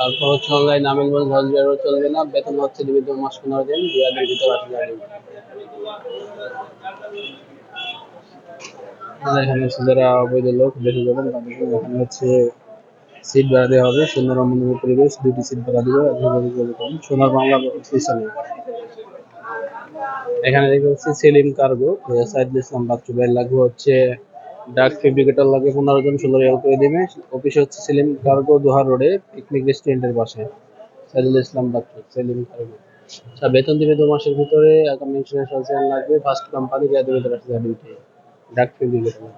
তারপর হচ্ছে অনলাইন আমিনগঞ্জ হজবিহারও চলবে না, বেতন হচ্ছে দিবে দু মাস পনেরো দিন, দুই হাজার ভিতরে আসে যাবে এখানে হচ্ছে যারা অবৈধ লোক যাবেন এখানে হচ্ছে সিট ভাড়া দেওয়া হবে। সুন্দর রমণীয় পরিবেশ দুটি সিট ভাড়া দিবে সোনার বাংলা এখানে দেখতে পাচ্ছি সেলিম কার্গো সাইদুল ইসলাম বাচ্চু ভাই লাগবে হচ্ছে ডাক ফেব্রিকেটর লাগে পনেরো জন ষোলো রিয়াল করে দিবে। অফিস হচ্ছে সেলিম কার্গো দোহার রোডে, পিকনিক রেস্টুরেন্টের পাশে। সাইদুল ইসলাম বাচ্চু সেলিম কার্গো আচ্ছা বেতন দিবে দু মাসের ভিতরে, আগামী ইন্স্যুরেন্স আছে লাগবে ফার্স্ট কোম্পানি যাদের ভিতরে আসছে দুইটাই ডাক ফেব্রিকেটর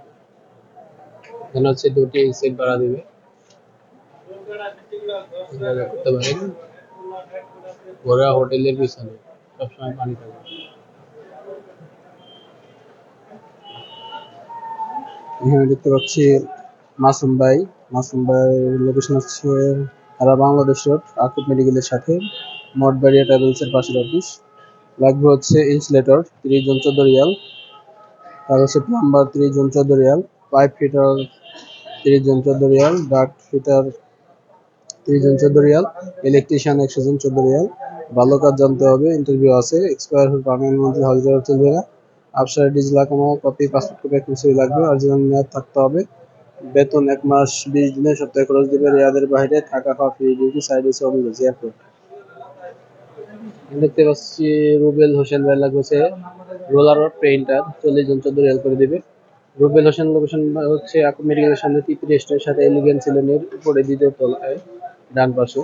এখানে হচ্ছে দুটি সেট ভাড়া দিবে। করতে ঘোরা হোটেলের পিছনে, সবসময় পানি থাকবে। এখানে দেখতে পাচ্ছি মাসুম ভাই। মাসুম ভাই লোকেশন হচ্ছে সারা বাংলাদেশ রোড আকুব মেডিকেলের সাথে মঠবাড়িয়া ট্রাভেলসের পাশের অফিস লাগবে হচ্ছে ইনসুলেটর ত্রিশ জন চোদ্দ রিয়াল। তার হচ্ছে প্লাম্বার ত্রিশ জন চোদ্দ রিয়াল। পাইপ ফিটার ত্রিশ জন চোদ্দ রিয়াল। ডাক্ট ফিটার ত্রিশ জন চোদ্দ রিয়াল। ইলেকট্রিশিয়ান একশো জন চোদ্দ রিয়াল। ভালো কাজ জানতে হবে ইন্টারভিউ আছে এক্সপায়ার পার্মানেন্ট মধ্যে হজবিহার চলবে না। আফসার ডিজিটাল কোনো কপি পাসপোর্ট কপি এক ছবি লাগবে অরিজিনাল মেয়াদ থাকতে হবে। বেতন এক মাস, বিশ দিনে সপ্তাহে খরচ দিবে, রিয়াদের বাইরে থাকা খাওয়া ফ্রি ডিউটি এসে অমিজ এয়ারপোর্ট দেখতে পাচ্ছি রুবেল হোসেন ভাই লাগছে, রোলার পেইন্টার, চল্লিশ জন চোদ্দ রিয়াল করে দিবে। রুবেল হোসেন লোকেশন হচ্ছে মেডিকেলের সামনে তিপ্রি স্টের সাথে এলিগেন্স লেনের উপরে দ্বিতীয় তলায়, ডান পাশে।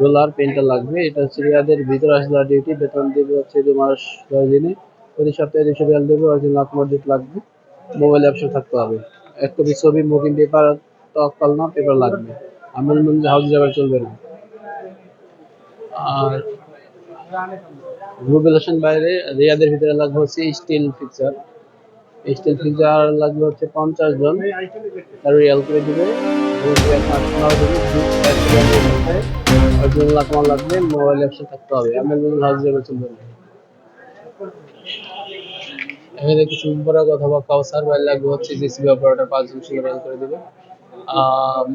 রোলার পেইন্টার লাগবে, এটা হচ্ছে রিয়াদের ভিতরে আসলে ডিউটি বেতন দেবে হচ্ছে দু মাস, দশ দিনে। প্রতি সপ্তাহে দুশো দেবে অরিজিনাল আকমরজিট লাগবে। মোবাইল অ্যাপসও থাকতে হবে। এক কপি ছবি মুভিং পেপার তকাল না পেপার লাগবে। আমল মন্দির হাউস যাবার চলবে না। আর রুবেল বাইরে, রিয়াদের ভিতরে লাগবে হচ্ছে স্টিল ফিক্সার স্টিল ফিক্সার লাগবে হচ্ছে পঞ্চাশ জন। তার রিয়াল করে দিবে। লাগবে মোবাইল অ্যাপসে থাকতে হবে। আমল মন্দির হাউস যাবার চলবে না। এখানে কিছু উপরে অথবা কাউসার বা লাগবে হচ্ছে জিসিবি অপারেটর পাঁচজন ষোলো রান করে দেবে।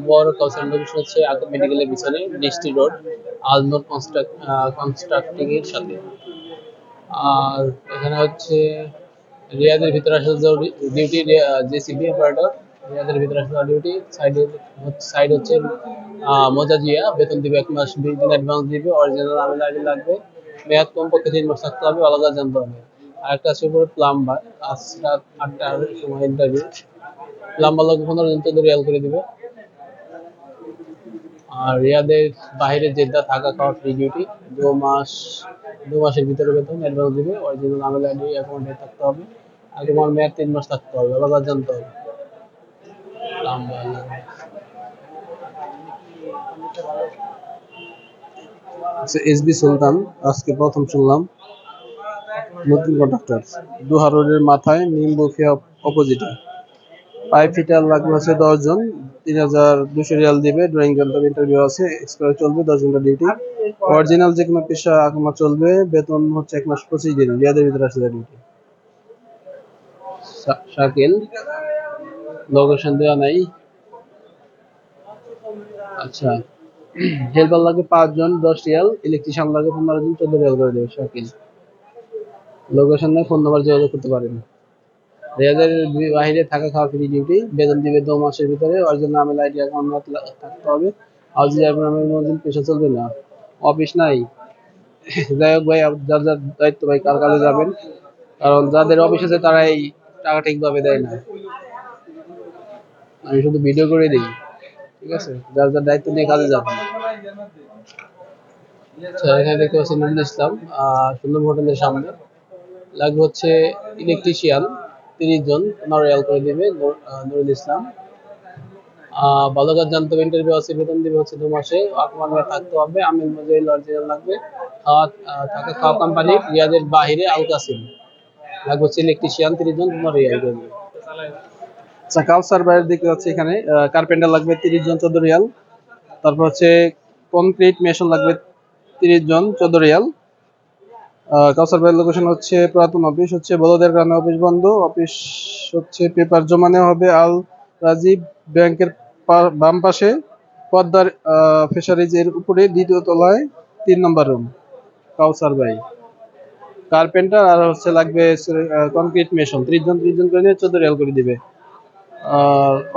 বড় কাউসার লোকেশন হচ্ছে আগে মেডিকেলের পিছনে ডিস্ট্রি রোড আলনোর কনস্ট্রাক্টিং এর সাথে। আর এখানে হচ্ছে রিয়াদের ভিতরে আসলে ডিউটি জেসিবি অপারেটর, রিয়াদের ভিতরে আসলে ডিউটি সাইডে সাইড হচ্ছে মজাজিয়া বেতন দিবে এক মাস দুই দিন অ্যাডভান্স দিবে অরিজিনাল আইডি লাগবে। মেয়াদ কমপক্ষে তিন মাস থাকতে হবে, আলাদা জানতে হবে আরেকটা আছে উপরে প্লাম্বার আজ রাত আটটার সময় ইন্টারভিউ প্লাম্বার লোক পনেরো জন চোদ্দ রিয়াল করে দিবে। আর রিয়াদের বাইরে জেদ্দা থাকা খাওয়া ফ্রি ডিউটি দু মাস, দু মাসের ভিতরে বেতন অ্যাডভান্স দিবে। অরিজিনাল আমেল আইডি অ্যাকাউন্টে থাকতে হবে। আর তোমার মেয়াদ তিন মাস থাকতে হবে আলাদা জানতে হবে। প্লাম্বার এসবি সুলতান, আজকে প্রথম শুনলাম। নতুন মাথায় অপোজিটে ফিটার লাগবে হচ্ছে দশজন। তিন হাজার দুশো রিয়াল দিবে। ড্রয়িং ইন্টারভিউ আছে। এক্সপায়ার চলবে দশ ঘণ্টা ডিউটি অরিজিনাল যে কোনো পেশা চলবে। বেতন হচ্ছে এক মাস পঁচিশ দিন। রিয়াদের ভিতরে ডিউটি শাকিল লোকেশন দেওয়া নাই। আচ্ছা। হেল্পার লাগে পাঁচজন, দশ রিয়াল। ইলেকট্রিশিয়ান লাগে পনেরো জন, চোদ্দ রিয়াল করে দেবে, শাকিল। লোকেশন ফোন নাম্বার যোগাযোগ করতে পারেন রেয়াদের বাইরে, থাকা খাওয়া ফ্রি ডিউটি বেতন দিবে দু মাসের ভিতরে অরিজিনাল আমেল আইডি অ্যাকাউন্ট থাকতে হবে। হাউজি নামের মধ্যে পেশা চলবে না অফিস নাই, যাই হোক ভাই যার যার দায়িত্ব ভাই, কার কাজে যাবেন, কারণ যাদের অফিস আছে তারা এই টাকা ঠিকভাবে দেয় না। আমি শুধু ভিডিও করে দিই, ঠিক আছে? যার যার দায়িত্ব নিয়ে কাজে যাবেন। আচ্ছা এখানে দেখতে পাচ্ছি নুরুল ইসলাম সুন্দর হোটেলের সামনে। লাগবে হচ্ছে ইলেকট্রিশিয়ান তিরিশ জন পনেরো রিয়াল করে দিবে নুরুল ইসলাম। আহ বালকার জানতে ইন্টারভিউ আছে, বেতন দিবে হচ্ছে দু মাসে আকমান থাকতে হবে, আমিন মজুল অরিজিনাল লাগবে। খাওয়া থাকা খাওয়া কোম্পানি রিয়াদের বাহিরে আল কাসিম। লাগবে হচ্ছে ইলেকট্রিশিয়ান তিরিশ জন তোমার রিয়াল করবে আচ্ছা কালসার বাইরের দিকে হচ্ছে এখানে কার্পেন্টার লাগবে তিরিশ জন চোদ্দ রিয়াল তারপর হচ্ছে কনক্রিট মেশন লাগবে তিরিশ জন চোদ্দ রিয়াল কাউসার ভাইয়ের লোকেশন হচ্ছে পুরাতন অফিস হচ্ছে বলদের গ্রামে অফিস বন্ধ। অফিস হচ্ছে পেপার জমা নেওয়া হবে আল রাজীব ব্যাংকের বাম পাশে, পদ্মার ফিশারিজ এর উপরে, দ্বিতীয় তলায়, তিন নম্বর রুম কাউসার ভাই। কার্পেন্টার আর হচ্ছে লাগবে কনক্রিট মেশন ত্রিশ জন ত্রিশ জন করে নিয়ে চোদ্দ রিয়াল করে দিবে।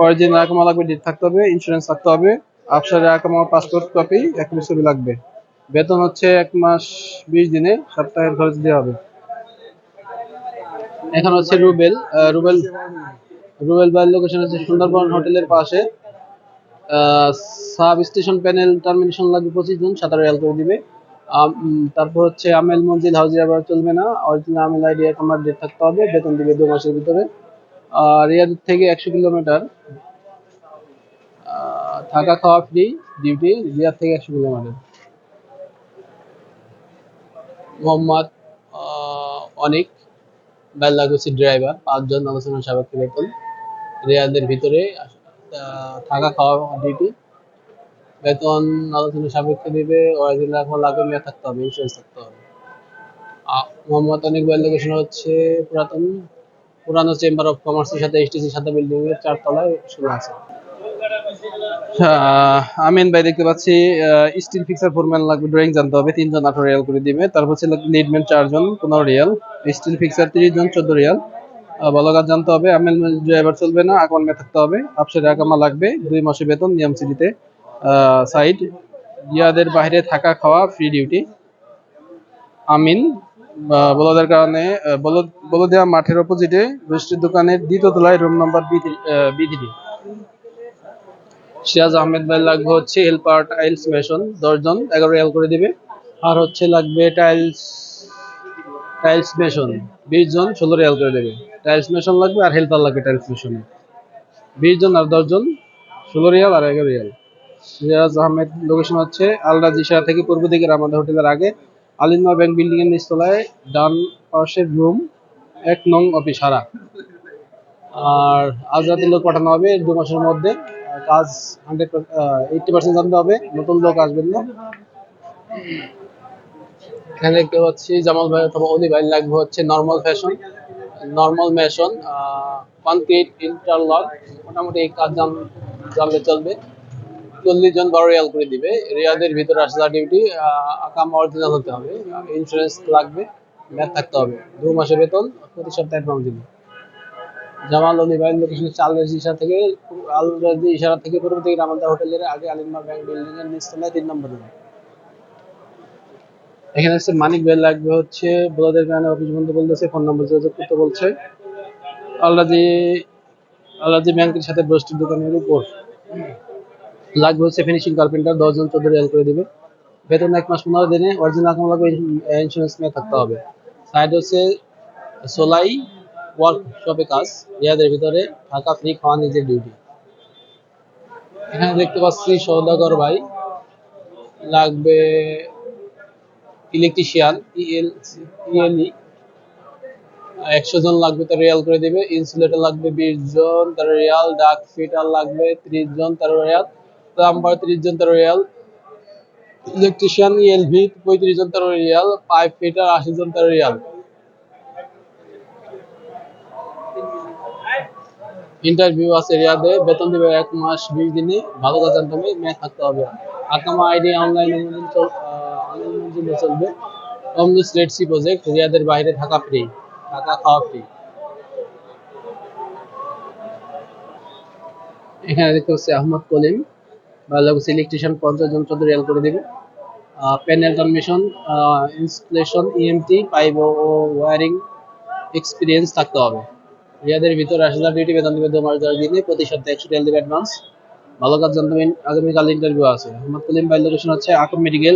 অরিজিনাল আকামা লাগবে ডেট থাকতে হবে ইন্স্যুরেন্স থাকতে হবে। আফসারের আকামা পাসপোর্ট কপি এক ছবি লাগবে। বেতন হচ্ছে এক মাস বিশ দিনে সপ্তাহের খরচ দেওয়া হবে। এখন হচ্ছে রুবেল রুবেল রুবেল বাইর লোকেশন হচ্ছে সুন্দরবন হোটেলের পাশে। সাব স্টেশন প্যানেল টার্মিনেশন লাগবে পঁচিশ জন, সাতারো রিয়াল করে দিবে। তারপর হচ্ছে আমেল মঞ্জিল হাউজিয়া আবার চলবে না। অরিজিনাল আমেল আইডি আমার ডেট থাকতে হবে, বেতন দিবে দু মাসের ভিতরে। আর রিয়াদ থেকে একশো কিলোমিটার। থাকা খাওয়া ফ্রি ডিউটি রিয়াদ থেকে একশো কিলোমিটার। মোহাম্মদ অনিক বেল্লাগুসি ড্রাইভার পাঁচজন আলোচনা সাবেক বেতন রিয়াদের ভিতরে থাকা খাওয়া ডিউটি বেতন আলোচনা সাপেক্ষে দিবে অরিজিনাল এখন লাগবে মেয়ে থাকতে হবে ইন্স্যুরেন্স থাকতে হবে। মোহাম্মদ, অনিক লোকেশন হচ্ছে পুরাতন, পুরানো চেম্বার অফ কমার্সের সাথে এসটিসির সাথে বিল্ডিং এর চার তলায় শুরু আছে আমিন ভাই দেখতে পাচ্ছি স্টিল ফিক্সার ফোরম্যান লাগবে ড্রয়িং জানতে হবে, তিনজন আঠারো রিয়াল করে দিবে। তারপর হচ্ছে লিডম্যান চারজন পনেরো রিয়াল স্টিল ফিক্সার তিরিশ জন চোদ্দ রিয়াল ভালো কাজ জানতে হবে, আমিন ড্রাইভার চলবে না আকন মে থাকতে হবে। আপসের আকামা লাগবে, দুই মাসে বেতন, নিয়ম সিটিতে সাইড ইয়াদের বাইরে থাকা খাওয়া ফ্রি ডিউটি আমিন বলদের কারণে বলদ বলদিয়া মাঠের অপোজিটে বৃষ্টির দোকানের দ্বিতীয় তলায় room number B B three Siraj Ahmed ভাই লাগবে হচ্ছে হেল্পার টাইলস মেশন, দশজন, এগারো রিয়াল করে দিবে। আর হচ্ছে লাগবে টাইলস টাইলস মেশন বিশ জন ষোলো রিয়াল করে দেবে। টাইলস মেশন লাগবে আর হেল্পার লাগবে টাইলস মেশনে। বিশ জন আর দশজন, ষোলো রিয়াল আর এগারো রিয়াল। সিরাজ আহমেদ লোকেশন হচ্ছে আলরাজ ইশা থেকে পূর্ব দিকে আমাদের হোটেলের আগে। আলিমা ব্যাংক বিল্ডিং এর নিচতলায় ডান পাশের রুম এক নং অফিস হারা আর আজ রাতে লোক পাঠানো হবে দু মাসের মধ্যে। কাজ হান্ড্রেড এইটটি পার্সেন্ট জানতে হবে। নতুন লোক আসবেন না। এখানে দেখতে পাচ্ছি জামাল ভাই অথবা অলি ভাই, লাগবে হচ্ছে normal fashion normal mason concrete interlock মোটামুটি এই কাজ জান জানলে চলবে। চল্লিশ জন বারো রিয়াল করে দিবে। রিয়াদের ভিতরে আসলে ডিউটি আকাম অরিজিনাল হতে হবে। ইন্স্যুরেন্স লাগবে, ম্যাথ থাকতে হবে। দু মাসের বেতন, প্রতি সপ্তাহে অ্যাডভান্স দিবে জামাল অলি ভাই লোকেশন চাল ইশারা থেকে আল রাজি ইশারা থেকে পূর্ব দিকে রামান্দা হোটেলের আগে আলিমা ব্যাংক বিল্ডিং এর নিচতলায় তিন নম্বর রুম। এখানে হচ্ছে মানিক বেল লাগবে হচ্ছে, বোলাদের কারণে অফিস বন্ধ বলতেছে, ফোন নম্বর যোগাযোগ করতে বলছে। আল্লাদি আল্লাদি ব্যাংকের সাথে ব্রস্টির দোকানের উপর। লাগবে হচ্ছে ফিনিশিং কার্পেন্টার দশজন চোদ্দ রিয়াল করে দিবে। বেতন এক মাস পনেরো দিনে অরিজিনাল লাগবে ইন্স্যুরেন্স নিয়ে থাকতে হবে। সাইড হচ্ছে সোলাই ওয়ার্কশপে কাজ। ইয়াদের ভিতরে থাকা ফ্রি খাওয়া নিজের ডিউটি এখানে দেখতে পাচ্ছি সৌদাগর ভাই। লাগবে ইলেকট্রিশিয়ান ইএল ইএলই একশো জন লাগবে তার রিয়াল করে দিবে। ইনসুলেটর লাগবে বিশ জন, তার রিয়াল ডাক ফিটার লাগবে ত্রিশ জন, তার রিয়াল প্লাম্বার ত্রিশ জন, তার রিয়াল ইলেকট্রিশিয়ান ইএলভি পঁয়ত্রিশ জন, তার রিয়াল পাইপ ফিটার আশি জন, তার রিয়াল ইন্টারভিউ আছে রিয়াদে, বেতন দিবে এক মাস বিশ দিনে, ভালো কাজ জানতে হবে ম্যাচ থাকতে হবে। আকামা আইডি অনলাইনে অনলাইনে চলবে অমলুস রেড সি প্রজেক্ট রিয়াদের বাইরে থাকা ফ্রি থাকা খাওয়া ফ্রি এখানে দেখতে পাচ্ছি আহমদ কলিম বাংলাদেশ ইলেকট্রিশিয়ান পঞ্চাশ জন চোদ্দ রিয়াল করে দেবে। Panel commission installation EMT pipe ও ওয়ারিং এক্সপিরিয়েন্স থাকতে হবে। রিয়াদের ভিতরে আসলে ডিউটি বেতন দিবে দু মাস দশ দিনে প্রতি সপ্তাহে একশো রিয়াল দেবে অ্যাডভান্স ভালো কাজ জানতে আগামীকাল ইন্টারভিউ আছে। আহমদ কলিম বাই লোকেশন হচ্ছে আকম মেডিকেল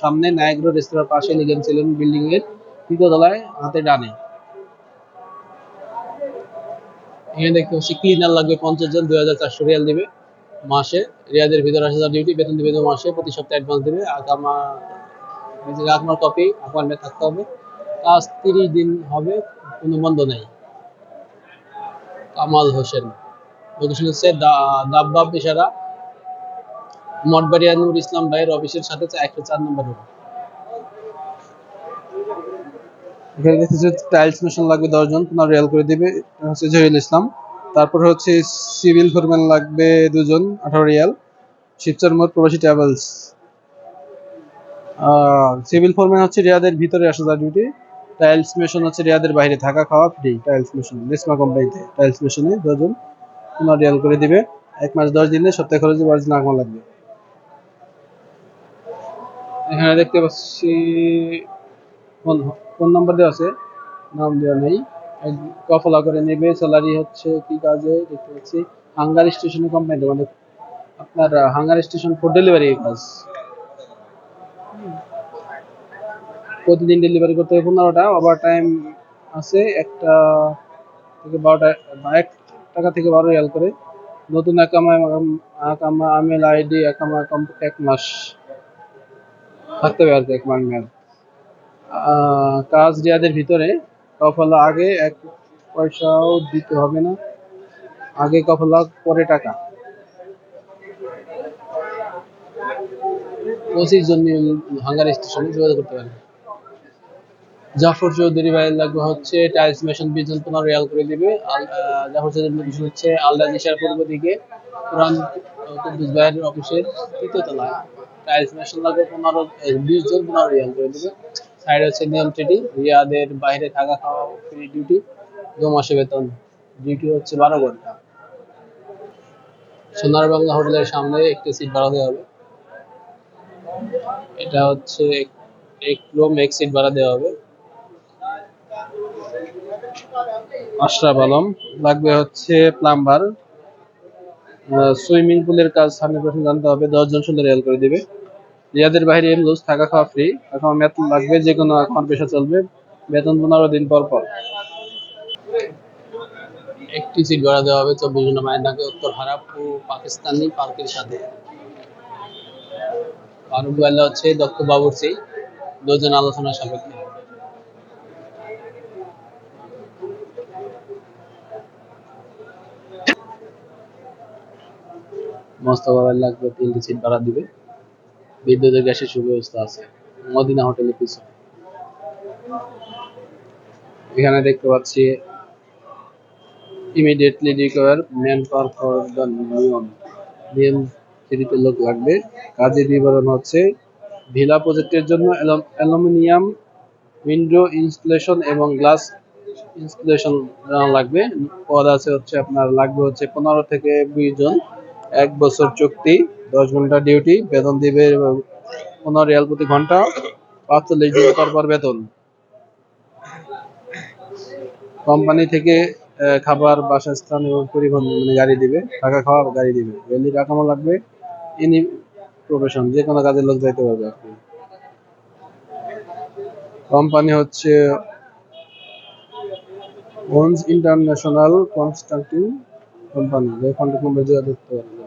সামনে নায়াগ্রো রেস্তোরাঁর পাশে লিগেন সেলুন বিল্ডিং এর তৃতীয় তলায়, হাতে ডানে। এখানে দেখতে পাচ্ছি ক্লিনার লাগবে পঞ্চাশ জন, দুই হাজার চারশো রিয়াল দিবে মাসে। রিয়াদের ভিতরে আসা ডিউটি বেতন দিবে মাসে, প্রতি সপ্তাহে অ্যাডভান্স দেবে। আগামা নিজের আকমার কপি আকমার থাকতে হবে। কাজ তিরিশ দিন হবে, কোনো বন্ধ নেই। কামাল হোসেন। লোকেশন হচ্ছে দা- দাব্বাব ইশারা মঠবাড়িয়া নূর ইসলাম ভাইয়ের অফিসের সাথে একশো চার নম্বর এখানে দেখতেছি টাইলস মেশিন লাগবে দশজন তোমার রিয়াল করে দিবে। হচ্ছে ইসলাম। তারপর হচ্ছে সিভিল ফোরম্যান লাগবে দুজন, আঠারো রিয়াল। শিবচর মোড় প্রবাসী ট্রাভেলস সিভিল ফোরম্যান হচ্ছে রিয়াদের ভিতরে আসা যায় ডিউটি টাইলস মেশিন হচ্ছে রিয়াদের বাইরে থাকা খাওয়া ফ্রি টাইলস মেশিন রেসমা কোম্পানিতে টাইলস মেশিনে দশজন তোমার রিয়াল করে দিবে। এক মাস, দশ দিনে সপ্তাহে খরচে অরিজিনাল আগমন লাগবে। এখানে দেখতে পাচ্ছি, ফোন ফোন নাম্বার দেওয়া আছে। নাম দেওয়া নেই। কফলা করে নেবে। স্যালারি হচ্ছে কি কাজে? দেখতে পাচ্ছি। হাঙ্গার স্টেশনে কোম্পানি মানে আপনার হাঙ্গার স্টেশন ফুড ডেলিভারি কাজ। প্রতিদিন ডেলিভারি করতে হবে। পনেরোটা ওভার টাইম আছে, একটা থেকে বারোটা বা এক টাকা থেকে বারো রিয়াল করে। নতুন একামা আমেল আইডি একামা কম- এক মাস। থাকতে হবে আর কি, এক মাস মেয়াদ কাজ রিয়াদের ভিতরে কফলা আগে এক পয়সাও দিতে হবে না। আগে কফলা পরে টাকা। পঁচিশ জন হাঙ্গার স্টেশনে যোগাযোগ করতে পারেন জাফর চৌধুরী ভাইয়ের লাগবে হচ্ছে টাইলস মেশিন বিশ জন পনেরো রিয়াল করে দিবে। জাফর চৌধুরী লোকেশন হচ্ছে আলদা দিশার পূর্ব দিকে পুরান কুদ্দুস ভাইয়ের অফিসের তৃতীয় তলায়। টাইলস মেশিন লাগবে পনেরো বিশ জন পনেরো রিয়াল করে দিবে। সাইড হচ্ছে নিয়ম টিটি রিয়াদের বাইরে থাকা খাওয়া ফ্রি ডিউটি দু মাসে বেতন ডিউটি হচ্ছে বারো ঘণ্টা। সোনার বাংলা হোটেলের সামনে একটি সিট ভাড়া দেওয়া হবে। এটা হচ্ছে এক রুম এক সিট ভাড়া দেওয়া হবে। আশরাফ আলম। লাগবে হচ্ছে প্লাম্বার সুইমিং পুলের কাজ হান্ড্রেড পার্সেন্ট জানতে হবে, দশজন সুন্দর রেল করে দিবে। রিয়াদের বাইরে এমলুজ থাকা খাওয়া ফ্রি এখন মেয়াদ লাগবে যে কোনো এখন পেশা চলবে। বেতন পনেরো দিন পর পর। একটি সিট ভাড়া দেওয়া হবে চব্বিশ ঘণ্টা মায়ের নাকে উত্তর হারাপ ও পাকিস্তানি পার্কের সাথে। ফারুক হচ্ছে দক্ষ বাবুরচি। দুজন আলোচনা সাপেক্ষে। মোস্তফা ভাই লাগবে, তিনটি সিট ভাড়া দিবে। বিদ্যুতের গ্যাসের সুব্যবস্থা আছে। মদিনা হোটেলের পিছনে। এখানে দেখতে পাচ্ছি immediately require man power for the Neom Neom থ্রিতে লোক লাগবে। কাজের বিবরণ হচ্ছে ভিলা প্রজেক্টের জন্য অ্যালুমিনিয়াম উইন্ডো ইনস্টলেশন এবং গ্লাস ইনস্টলেশন লাগবে। পদ আছে হচ্ছে আপনার, লাগবে হচ্ছে পনেরো থেকে বিশ জন। এক বছর চুক্তি, দশ ঘণ্টা ডিউটি বেতন দিবে পনেরো রিয়াল প্রতি ঘণ্টা, পাঁচচল্লিশ দিন পর বেতন। কোম্পানি থেকে খাবার, বাসস্থান এবং পরিবহন মানে গাড়ি দিবে থাকা খাওয়া গাড়ি দিবে। রেলি রাখামো লাগবে, ইনি প্রফেশন যে কোনো কাজের লোক যাইতে পারবে কি। কোম্পানি হচ্ছে ওনস ইন্টারন্যাশনাল কনস্ট্রাকটিং কোম্পানি যে কন্ট্যাক্ট নম্বর যোগাযোগ পারবে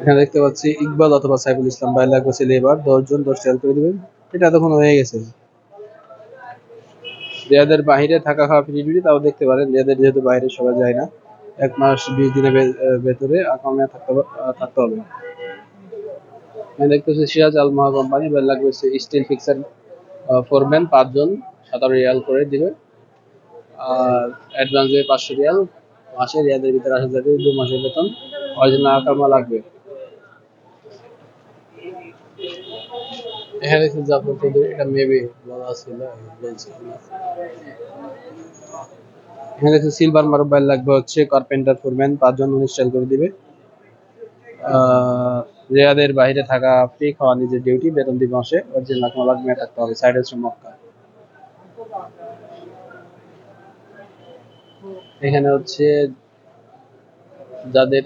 এখানে দেখতে পাচ্ছি ইকবাল অথবা সাইফুল ইসলাম ভাই লাগবে ছেলে এবার দশজন দশ রিয়াল করে দিবেন। এটা তখন হয়ে গেছে। রিয়াদের বাইরে থাকা খাওয়া ফ্রি ডিউটি তাও দেখতে পারেন রিয়াদের যেহেতু বাইরে সবাই যায় না এক মাস বিশ দিনের ভেতরে আকামে থাকতে হবে- আহ, থাকতে হবে। এখানে দেখতে পাচ্ছি সিরাজ আল মহা কোম্পানি ভাই লাগবে স্টিল ফিক্সার ফোরম্যান পাঁচজন সাতারো রিয়াল করে দিবে। আর অ্যাডভান্স দেবে পাঁচশো রিয়াল মাসে রিয়াদের ভিতরে আসা যাবে দু মাসের বেতন। অরিজিনাল আকামা লাগবে। এখানে দেখছি জাফর চৌধুরী, এটা মেবি বলা ছিল বলছি এখানে দেখছি সিলভার মার্বেল লাগবে হচ্ছে কার্পেন্টার ফোরম্যান পাঁচজন ইনস্টল করে দিবে। রিয়াদের বাইরে থাকা ফ্রি খাওয়া নিজের ডিউটি বেতন দিবে মাসে অরিজিনাল আকামা লাগবে থাকতে হবে সাইড হচ্ছে মক্কা। এখানে হচ্ছে যাদের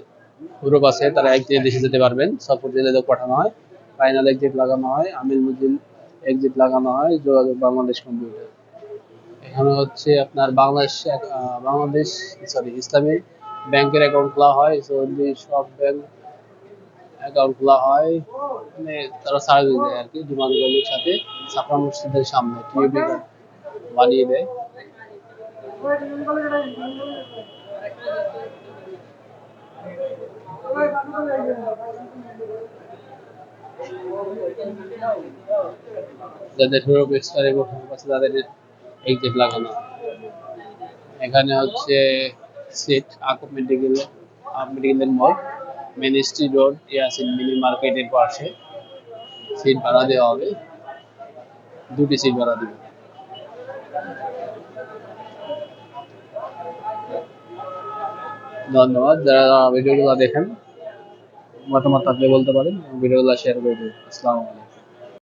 গ্রুপ আছে, তারা একদিনে দেশে যেতে পারবেন জেলে লোক পাঠানো হয়। ফাইনাল এক্সিট লাগানো হয় আমিল মুজিল এক্সিট লাগানো হয়, যোগাযোগ বাংলাদেশ কম্পিউটার এখানে হচ্ছে আপনার বাংলাদেশ বাংলাদেশ সরি ইসলামী ব্যাংকের অ্যাকাউন্ট খোলা হয় সো সব ব্যাংক অ্যাকাউন্ট খোলা হয় মানে তারা সার্ভিস দেয় আর কি জুমান গলির সাথে, সাফরা মসজিদের সামনে টিউবি বানিয়ে দেয়। যাদের হিরো এক্সট্রা এবং আছে তাদের এক্সিট লাগানো। এখানে হচ্ছে সিট আকুপ মেডিকেল মেডিকেলের মোড় মিনিস্ট্রি রোড ইয়াসিন মিনি মার্কেটের পাশে। সিট ভাড়া দেওয়া হবে। দুটি সিট ভাড়া দেবে। ধন্যবাদ, যারা ভিডিওগুলো দেখেন। মতামত থাকলে বলতে পারেন। ভিডিওগুলো শেয়ার করে দেবেন আসসালামু আলাইকুম।